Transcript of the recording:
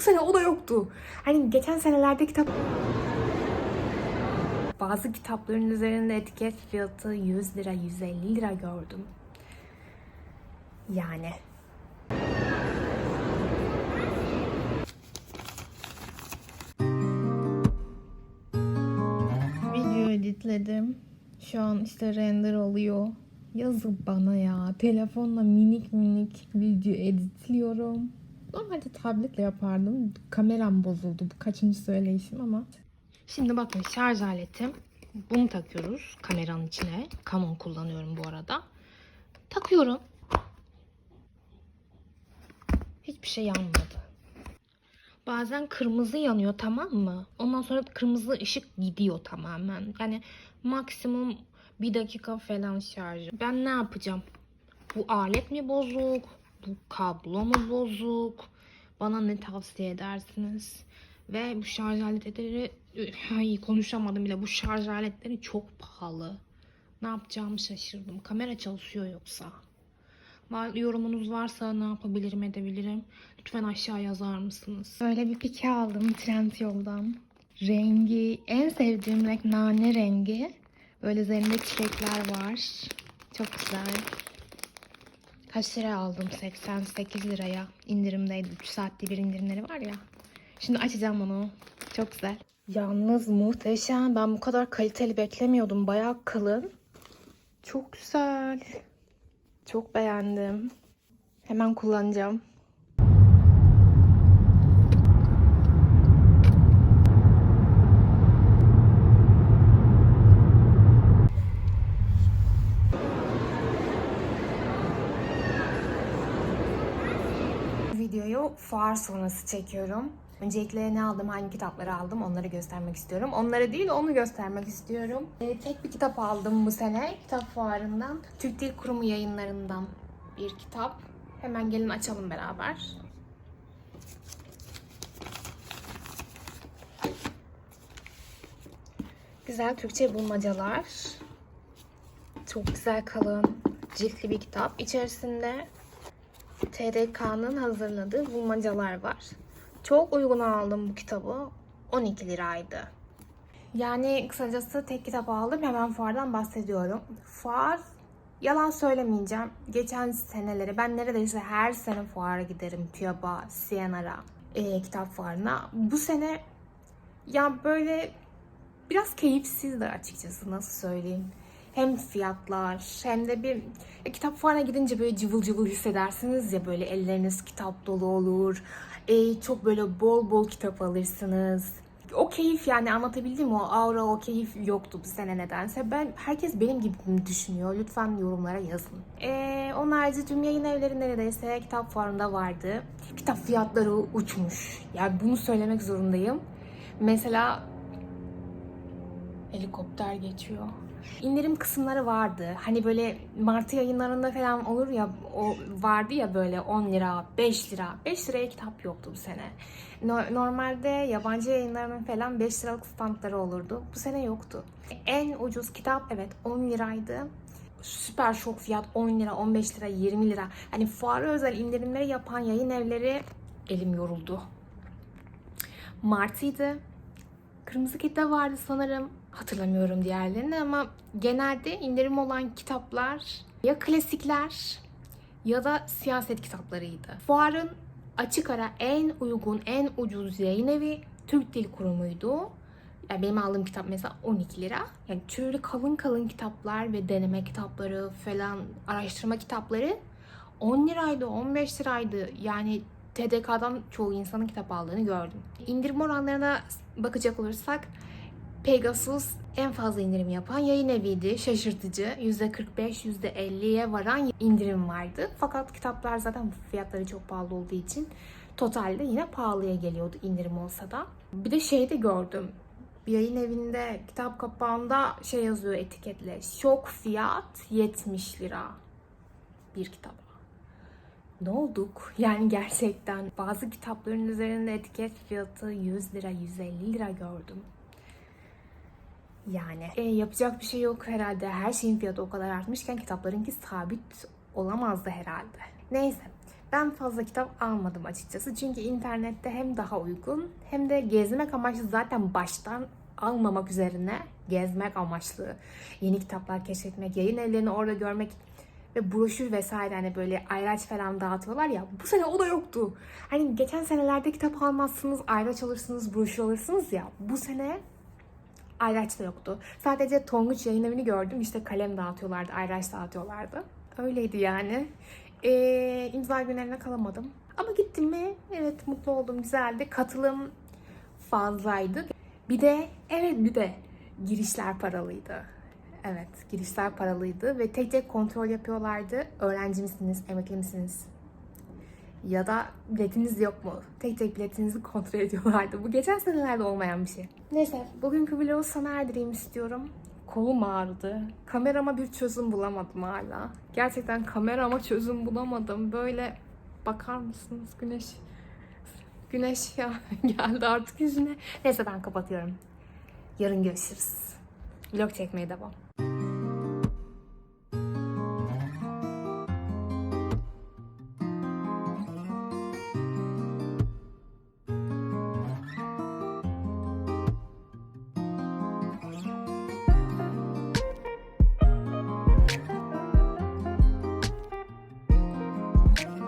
Bu sene o da yoktu. Hani geçen senelerde kitap... Bazı kitapların üzerinde etiket fiyatı 100 lira, 150 lira gördüm. Yani. Video editledim. Şu an işte render oluyor. Yazık bana ya. Telefonla minik minik video editliyorum. Normalde tabletle yapardım. Kameram bozuldu. Bu kaçıncı söyleyişim ama. Şimdi bakın şarj aletim. Bunu takıyoruz kameranın içine. Canon kullanıyorum bu arada. Takıyorum. Hiçbir şey yanmadı. Bazen kırmızı yanıyor tamam mı? Ondan sonra kırmızı ışık gidiyor tamamen. Yani maksimum bir dakika falan şarjı. Ben ne yapacağım? Bu alet mi bozuk? Bu kablo mu bozuk? Bana ne tavsiye edersiniz? Ve bu şarj aletleri ay konuşamadım bile. Bu şarj aletleri çok pahalı. Ne yapacağımı şaşırdım. Kamera çalışıyor yoksa. Yorumunuz varsa ne yapabilirim edebilirim? Lütfen aşağı yazar mısınız? Böyle bir pike aldım Trendyol'dan. Rengi en sevdiğim renk nane rengi. Böyle üzerinde çiçekler var. Çok güzel. Kaç lira aldım? 88 liraya. İndirimdeydi. 3 saatte bir indirimleri var ya. Şimdi açacağım onu. Çok güzel. Yalnız muhteşem. Ben bu kadar kaliteli beklemiyordum. Bayağı kalın. Çok güzel. Çok beğendim. Hemen kullanacağım. Fuar sonrası çekiyorum. Öncelikle ne aldım, hangi kitapları aldım onları göstermek istiyorum. Onları değil onu göstermek istiyorum. Ee, tek bir kitap aldım bu sene kitap fuarından. Türk Dil Kurumu yayınlarından bir kitap. Hemen gelin açalım beraber. Güzel Türkçe bulmacalar. Çok güzel kalın ciltli bir kitap. İçerisinde TDK'nın hazırladığı bulmacalar var. Çok uygun aldım bu kitabı. 12 liraydı. Yani kısacası tek kitap aldım. Hemen fuardan bahsediyorum. Fuar yalan söylemeyeceğim. Geçen seneleri ben neredeyse her sene fuara giderim. TÜYAB'a, CNR'a, e, kitap fuarına. Bu sene ya böyle biraz keyifsizdi açıkçası nasıl söyleyeyim. Hem fiyatlar hem de bir e, kitap fuarına gidince böyle cıvıl cıvıl hissedersiniz ya böyle elleriniz kitap dolu olur. E, çok böyle bol bol kitap alırsınız. O keyif yani anlatabildim? O aura, o keyif yoktu bu sene nedense. Ben herkes benim gibi düşünüyor? Lütfen yorumlara yazın. E, onun harici tüm yayın evleri neredeyse kitap fuarında vardı. Kitap fiyatları uçmuş. Yani bunu söylemek zorundayım. Mesela helikopter geçiyor. İndirim kısımları vardı. Hani böyle Martı yayınlarında falan olur ya o vardı ya böyle 10 lira, 5 lira. 5 liraya kitap yoktu bu sene. No- normalde yabancı yayınlarının falan 5 liralık standları olurdu. Bu sene yoktu. En ucuz kitap evet 10 liraydı. Süper şok fiyat 10 lira, 15 lira, 20 lira. Hani fuara özel indirimleri yapan yayın evleri elim yoruldu. Martı'ydı. Kırmızı Kedi vardı sanırım. Hatırlamıyorum diğerlerini ama genelde indirim olan kitaplar ya klasikler ya da siyaset kitaplarıydı. Fuarın açık ara en uygun, en ucuz yayın evi Türk Dil Kurumu'ydu. Yani benim aldığım kitap mesela 12 lira. Yani türlü kalın kalın kitaplar ve deneme kitapları falan, araştırma kitapları 10 liraydı, 15 liraydı. Yani TDK'dan çoğu insanın kitap aldığını gördüm. İndirim oranlarına bakacak olursak Pegasus en fazla indirim yapan yayın eviydi. Şaşırtıcı. %45, %50'ye varan indirim vardı. Fakat kitaplar zaten fiyatları çok pahalı olduğu için totalde yine pahalıya geliyordu indirim olsa da. Bir de şey de gördüm. Bir yayın evinde kitap kapağında şey yazıyor etiketle. Şok fiyat 70 lira bir kitaba ne olduk? Yani gerçekten bazı kitapların üzerinde etiket fiyatı 100 lira, 150 lira gördüm. Yani e, yapacak bir şey yok herhalde. Her şeyin fiyatı o kadar artmışken kitaplarınki sabit olamazdı herhalde. Neyse. Ben fazla kitap almadım açıkçası. Çünkü internette hem daha uygun hem de gezmek amaçlı zaten baştan almamak üzerine gezmek amaçlı yeni kitaplar keşfetmek, yayın evlerini orada görmek ve broşür vesaire hani böyle ayraç falan dağıtıyorlar ya bu sene o da yoktu. Hani geçen senelerde kitap almazsınız, ayraç alırsınız, broşür alırsınız ya bu sene ayraç da yoktu. Sadece Tonguç yayın evini gördüm işte kalem dağıtıyorlardı, ayraç dağıtıyorlardı. Öyleydi yani. Ee, imza günlerine kalamadım. Ama gittim mi evet mutlu oldum güzeldi. Katılım fazlaydı. Bir de evet bir de girişler paralıydı. Evet girişler paralıydı ve tek tek kontrol yapıyorlardı. Öğrenci misiniz, emekli misiniz? Ya da biletiniz yok mu? Tek tek biletinizi kontrol ediyorlardı. Bu geçen senelerde olmayan bir şey. Neyse bugünkü vlogu sona erdireyim istiyorum. Kolum ağrıdı. Kamerama bir çözüm bulamadım hala. Gerçekten kamerama çözüm bulamadım. Böyle bakar mısınız güneş? Güneş ya geldi artık yüzüne. Neyse ben kapatıyorum. Yarın görüşürüz. Vlog çekmeye devam.